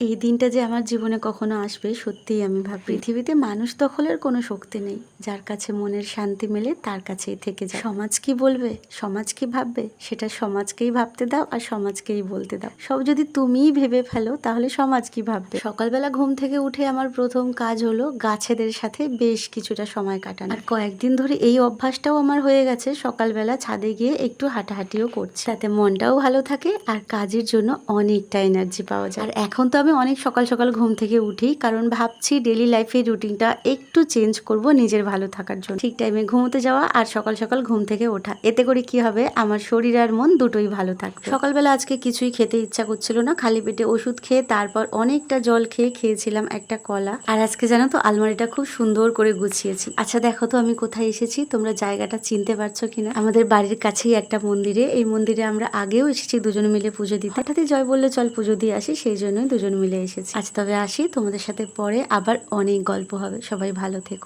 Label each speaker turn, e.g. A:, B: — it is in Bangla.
A: এই দিনটা যে আমার জীবনে কখনো আসবে, সত্যিই আমি ভাব। পৃথিবীতে মানুষ দখলের কোনো শক্তি নেই। যার কাছে মনের শান্তি মেলে, তার কাছেই থেকে যায়। সমাজ কি বলবে? সমাজ কি ভাববে? সেটা সমাজকেই ভাবতে দাও আর সমাজকেই বলতে দাও। সব যদি তুমিই ভেবে ফেলো, তাহলে সমাজ কি ভাববে? সকালবেলা ঘুম থেকে উঠে আমার প্রথম কাজ হলো গাছেদের সাথে বেশ কিছুটা সময় কাটানো। আর কয়েকদিন ধরে এই অভ্যাসটাও আমার হয়ে গেছে। সকালবেলা ছাদে গিয়ে একটু হাঁটাহাঁটিও করছি। তাতে মনটাও ভালো থাকে আর কাজের জন্য অনেকটা এনার্জি পাওয়া যায়। আর এখন তো আমি অনেক সকাল সকাল ঘুম থেকে উঠি, কারণ ভাবছি ডেলি লাইফের রুটিনটা একটু চেঞ্জ করব নিজের ভালো থাকার জন্য। ঠিক টাইমে ঘুমোতে যাওয়া আর সকাল সকাল ঘুম থেকে ওঠা, এতে করে কি হবে? আমার শরীর আর মন দুটোই ভালো থাকবে। সকালবেলা আজকে কিছুই খেতে ইচ্ছা করছিল না, খালি পেটে ওষুধ খেয়ে তারপর অনেকটা জল খেয়ে খেয়েছিলাম একটা কলা। আর আজকে জানো তো, আলমারিটা খুব সুন্দর করে গুছিয়েছি। আচ্ছা দেখো তো আমি কোথায় এসেছি, তোমরা জায়গাটা চিনতে পারছ কিনা? আমাদের বাড়ির কাছেই একটা মন্দিরে, এই মন্দিরে আমরা আগেও এসেছি দুজন মিলে পুজো দিতে। হঠাৎই জয় বলল, চল পুজো দিয়ে আসি। সেই জন্যই দুজন মিলে এসেছি। আজ তবে আসি তোমাদের সাথে পরে আবার অনেক গল্প হবে। সবাই ভালো থেকো।